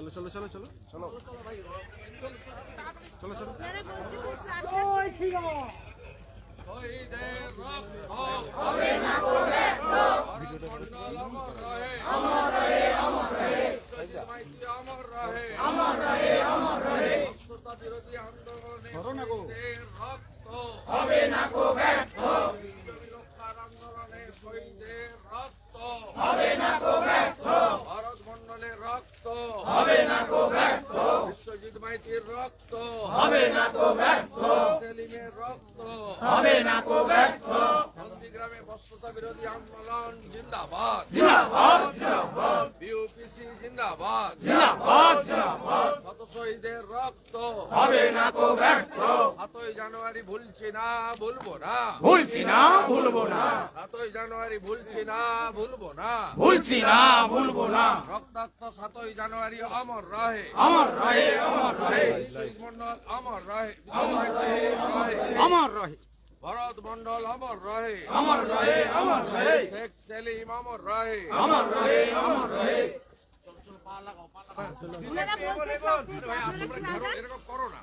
চলো চলো চলো চলো চলো। চলো চলো। হবে না গো। ব্যর্থ ভারতমণ্ডল অমর রহে অমর রহে অমর রহে মাইতি অমর রহে অমর রহে অমর রহে অস্ত্রতা বিরোধী আন্দোলনে শহীদের রক্ত হবে না গো ব্যর্থ রক্ষার আন্দোলনে শহীদের রক্ত হবে না গো ব্যর্থ ভারতমণ্ডলের রক্ত হবে না গো ব্যর্থ বিশ্বজিৎ রক্ত। হবে না তো ব্যর্থ। সেলিমের রক্ত। হবে না তো ব্যর্থ। নন্দীগ্রামে বস্ত্রতা বিরোধী আন্দোলন জিন্দাবাদ। জিন্দাবাদ জিন্দাবাদ। বিউপিসি জিন্দাবাদ। জিন্দাবাদ জিন্দাবাদ। কত শহীদের রক্ত? হবে না গো ব্যর্থ। সাতই জানুয়ারি ভুলছি না ভুলবো না। ভুলছি না ভুলবো না। সাতই জানুয়ারি ভুলছি না ভুলবো না। ভুলছি না ভুলবো না। রক্তাক্ত সাতই জানুয়ারি অমর রহে। আমার রহে আমার রহে। মন্ডল অমর রহে। আমার রহে। ভরত মন্ডল অমর রহে। আমার রহে আমার রহে। শেখ সেলিম অমর রহে। আমার রহে আমার রহে। এরকম করো না।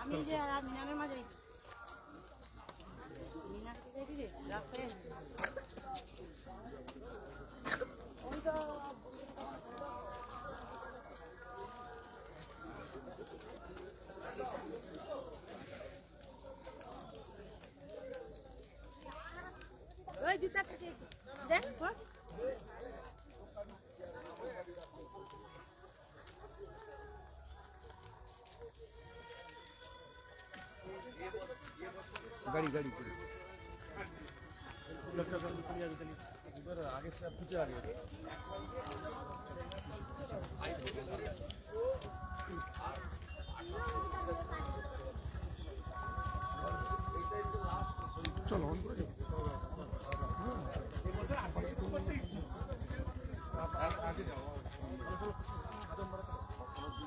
আমি যে মিনারের মাঝে মিনার রাস্তায় জুতা থেকে দেখ পর। गाड़ी गाड़ी चलो इधर आगे से आप पीछे आ रही है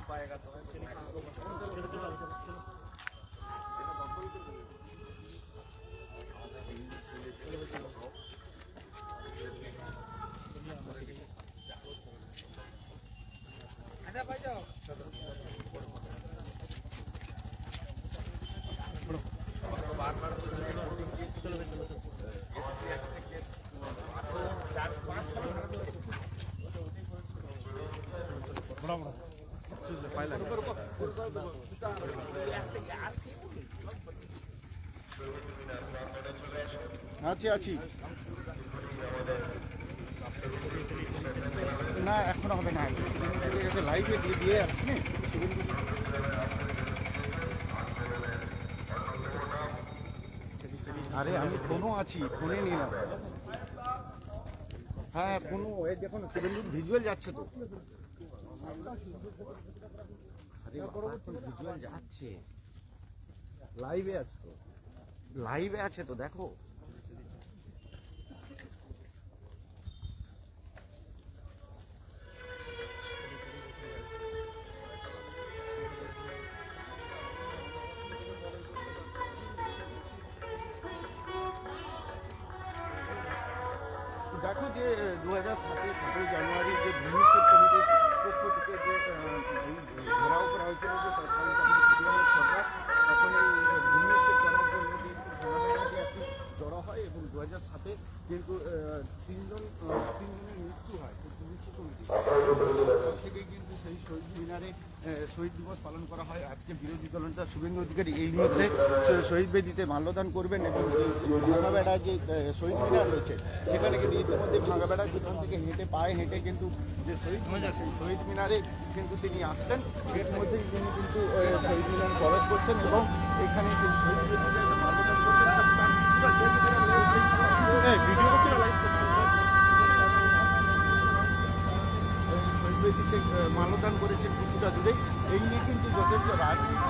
पाएगा तो अच्छा भाई जाओ আছি আছি। না, এখনও হবে না। ঠিক লাইভে দিয়ে দিয়ে আসছি আরে, আমি ফোনও আছি, ফোনে নিলাম হ্যাঁ ফোনও। এই দেখুন, শুভেন্দুর ভিজুয়াল যাচ্ছে তো। যাচ্ছে। লাইভে আছে? তো লাইভে আছে তো দেখো। শুভেন্দু অধিকারী এই মুহূর্তে শহীদ বেদিতে মাল্যদান করবেন এবং যে ভাঙাবেড়া যে শহীদ মিনার রয়েছে সেখানে কিন্তু ইতিমধ্যে ভাঙাবেড়া সেখান থেকে হেঁটে পায়ে হেঁটে কিন্তু যে শহীদ মিনার সেই শহীদ মিনারে কিন্তু তিনি আসছেন। এর মধ্যেই তিনি কিন্তু শহীদ মিনার প্রবেশ করছেন এবং এখানে সেই শহীদ বেদিতে মাল্যদান করছেন মাল্যদান করেছেন কিছুটা দূরে। এই নিয়ে কিন্তু যথেষ্ট রাজনীতি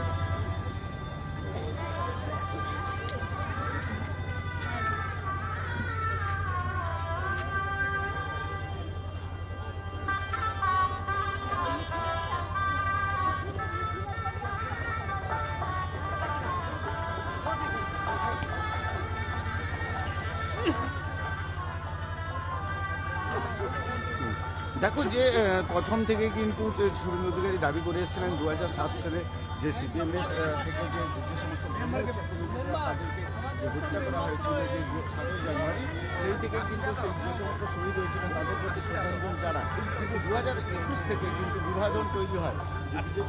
দেখো যে প্রথম থেকে কিন্তু শুভেন্দু অধিকারী দাবি করে এসেছিলেন দু সালে যে সিপিএমের থেকে যে সমস্ত হত্যা করা হয়েছিল, যে জানুয়ারি সেই থেকে কিন্তু সেই যে সমস্ত শহীদ হয়েছিলেন তাদের প্রতি শ্রদ্ধাঞ্জলি জানা কিন্তু দু হাজার একুশ থেকে কিন্তু বিভাজন তৈরি হয়, যে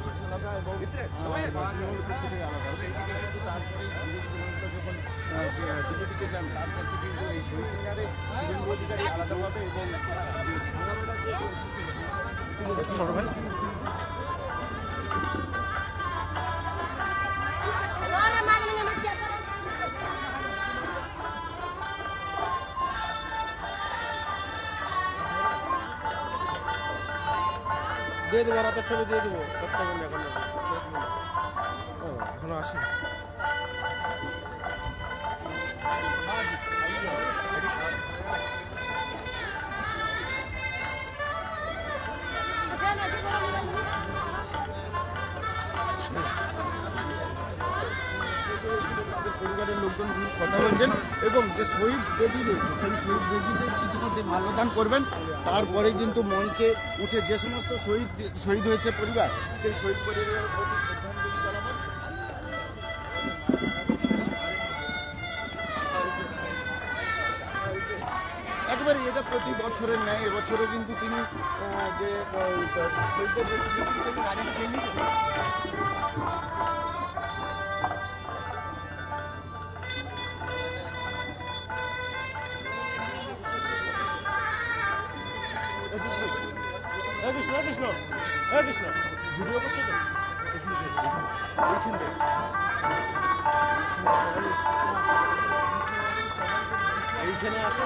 বিজেপিকে যান, তারপর থেকে কিন্তু এই শহীদ মিনারে শুভেন্দু অধিকারী আলাদাভাবে এবং দিয়ে দেবো রাতে চলে দিয়ে দেবো। এখন। এখনও আসে পরিবারের লোকজন কথা বলছেন এবং যে শহীদ বেদি রয়েছে, সেই শহীদ বেদিতে ইতিমধ্যে মাল্যদান করবেন। তারপরে কিন্তু মঞ্চে উঠে যে সমস্ত শহীদ শহীদ হয়েছে পরিবার, সেই শহীদ পরিবারের প্রতি শ্রদ্ধাঞ্জলি জানাবেন। একেবারে এটা প্রতি বছরের ন্যায়, এবছরও কিন্তু তিনি যে কৃষ্ণ কৃষ্ণ কৃষ্ণ। ভিডিও করছে তো? এইখানটায় এইখানে আসো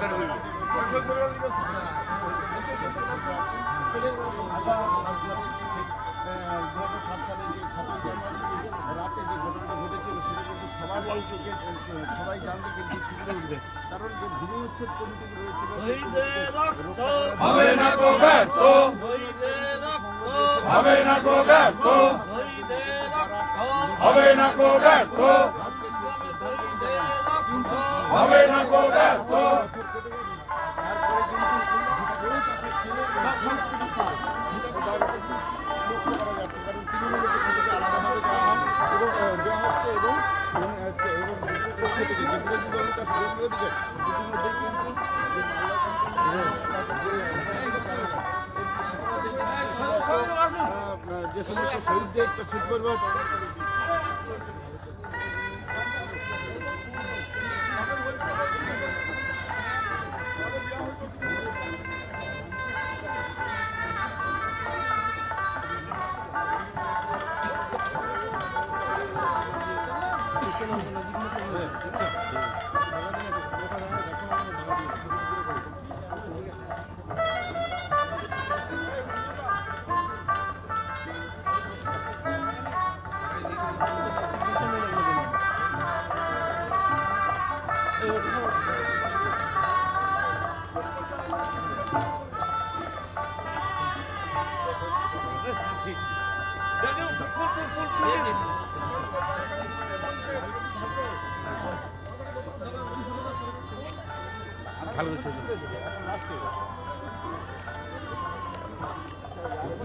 কারণ হবে না তো ব্যর্থ হবে না তো ব্যর্থ হবে না তো ব্যর্থ হবে না তো ব্যর্থ। তারপরে কিন্তু লক্ষ্য করা যাচ্ছে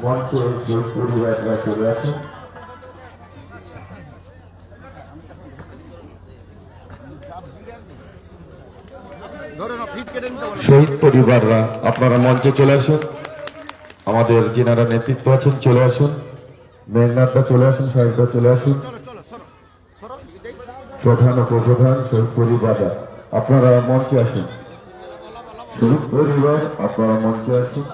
মঞ্চে যে পরিবাররা চলে আসুন ধরে না শহীদ পরিবাররা, আপনারা মঞ্চে চলে আসুন। আমাদের যেনারা নেতৃত্ব আছেন, চলে আসুন। মেঘনাথরা চলে আসুন সাহেবরা চলে আসুন। প্রধান উপপ্রধান, শহীদ পরিবাররা, আপনারা মঞ্চে আসুন। শহীদ পরিবার, আপনারা মঞ্চে আসুন।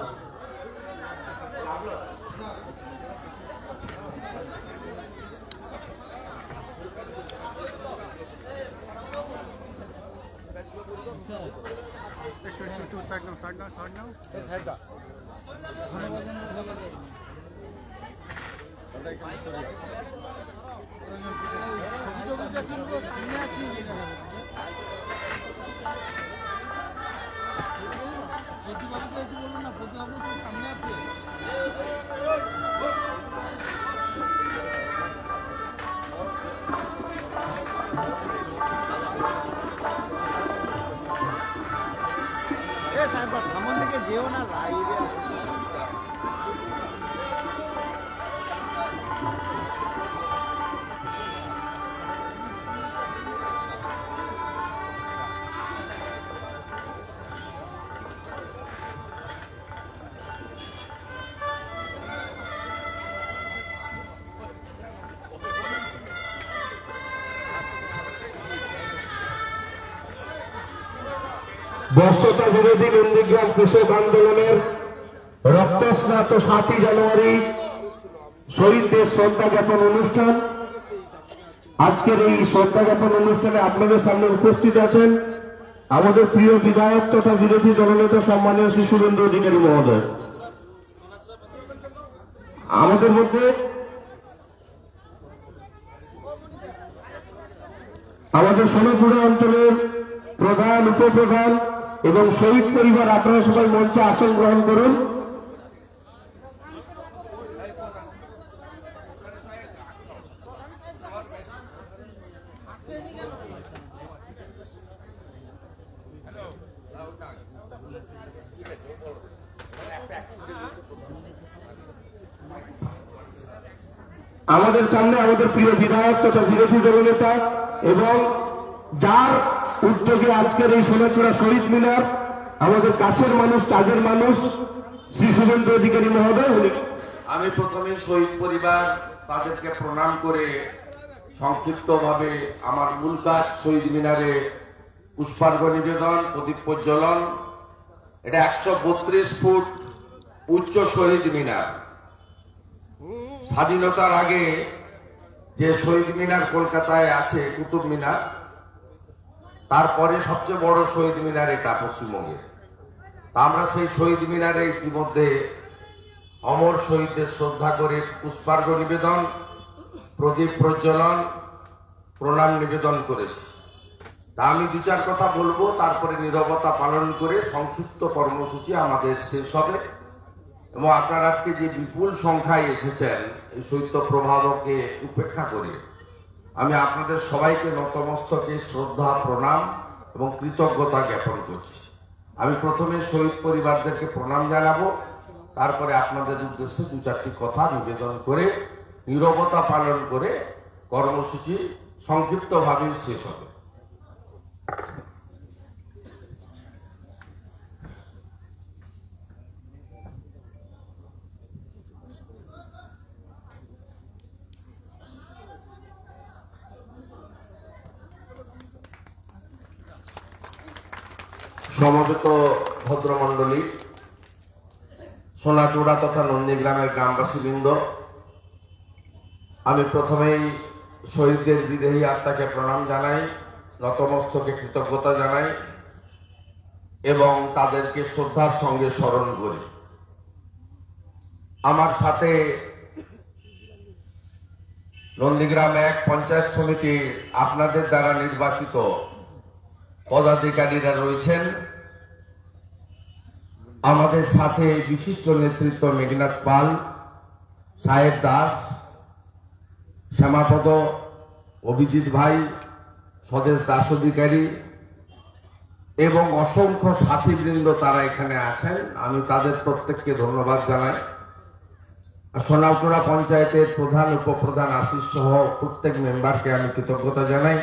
একটু একটু সাইড নাও সাইড নাও সাইড নাও এ সাহেব সামনে থেকে যেও না রাইরে বর্ষতা বিরোধী নন্দীগ্রাম কৃষক আন্দোলনের রক্তস্নাত সাতই জানুয়ারি শহীদদের শ্রদ্ধা জ্ঞাপন অনুষ্ঠান। আজকের এই শ্রদ্ধা জ্ঞাপন অনুষ্ঠানে আপনাদের সামনে উপস্থিত আছেন আমাদের প্রিয় বিধায়ক তথা বিরোধী দলনেতা সম্মানীয় শ্রী সুরেন্দ্র অধিকারী মহোদয়। আমাদের মধ্যে আমাদের সোনাপুরা অঞ্চলের প্রধান, উপপ্রধান এবং শহীদ পরিবার, আপনারা সবাই মঞ্চে আসন গ্রহণ করুন। আমাদের সামনে আমাদের প্রিয় বিধায়ক তথা বিরোধী দলনেতা এবং যার উদ্যোগে আজকের এই সোনাচূড়া শহীদ মিনার, আমাদের কাছের মানুষ কাজের মানুষ, শ্রী শুভেন্দু অধিকারী মহোদয় আমি প্রথমে শহীদ পরিবার তাদেরকে প্রণাম করে সংক্ষিপ্তভাবে আমার মূল কাজ শহীদ মিনারে পুষ্পার্ঘ নিবেদন, প্রদীপ প্রজ্বলন। এটা একশো বত্রিশ ফুট উচ্চ শহীদ মিনার। স্বাধীনতার আগে যে শহীদ মিনার কলকাতায় আছে কুতুব মিনার তারপরে সবচেয়ে বড় শহীদ মিনার এটা পশ্চিমবঙ্গে তা আমরা সেই শহীদ মিনারে ইতিমধ্যে অমর শহীদদের শ্রদ্ধা করে পুষ্পার্ঘ নিবেদন, প্রদীপ প্রজ্বলন, প্রণাম নিবেদন করেছি। তা আমি দু চার কথা বলব, তারপরে নিরবতা পালন করে সংক্ষিপ্ত কর্মসূচি আমাদের শেষ হবে। এবং আপনারা আজকে যে বিপুল সংখ্যায় এসেছেন, এই শৈত্য প্রভাবকে উপেক্ষা করে আমি আপনাদের সবাইকে নতমস্তকে শ্রদ্ধা, প্রণাম এবং কৃতজ্ঞতা জ্ঞাপন করছি। আমি প্রথমে শহীদ পরিবারদেরকে প্রণাম জানাব, তারপরে আপনাদের উদ্দেশ্যে দু চারটি কথা নিবেদন করে, নিরবতা পালন করে কর্মসূচি সংক্ষিপ্তভাবে শেষ হবে। সমবেত ভদ্রমণ্ডলী সোনাচূড়া তথা নন্দীগ্রামের গ্রামবাসীবৃন্দ, আমি প্রথমেই শহীদদের বিদেহী আত্মাকে প্রণাম জানাই নতমস্তকে কৃতজ্ঞতা জানাই এবং তাদেরকে শ্রদ্ধার সঙ্গে স্মরণ করি। আমার সাথে নন্দীগ্রাম এক পঞ্চায়েত সমিতি আপনাদের দ্বারা নির্বাচিত পদাধিকারীরা রয়েছেন। আমাদের সাথে বিশিষ্ট নেতৃত্ব মেঘনাথ পাল, সাহেব দাস, শ্যামাপদ, অভিজিৎ ভাই, স্বদেশ দাস অধিকারী এবং অসংখ্য সাথীবৃন্দ তারা এখানে আছেন। আমি তাদের প্রত্যেককে ধন্যবাদ জানাই। সোনাউটোড়া পঞ্চায়েতের প্রধান, উপপ্রধান আশিস সহ প্রত্যেক মেম্বারকে আমি কৃতজ্ঞতা জানাই।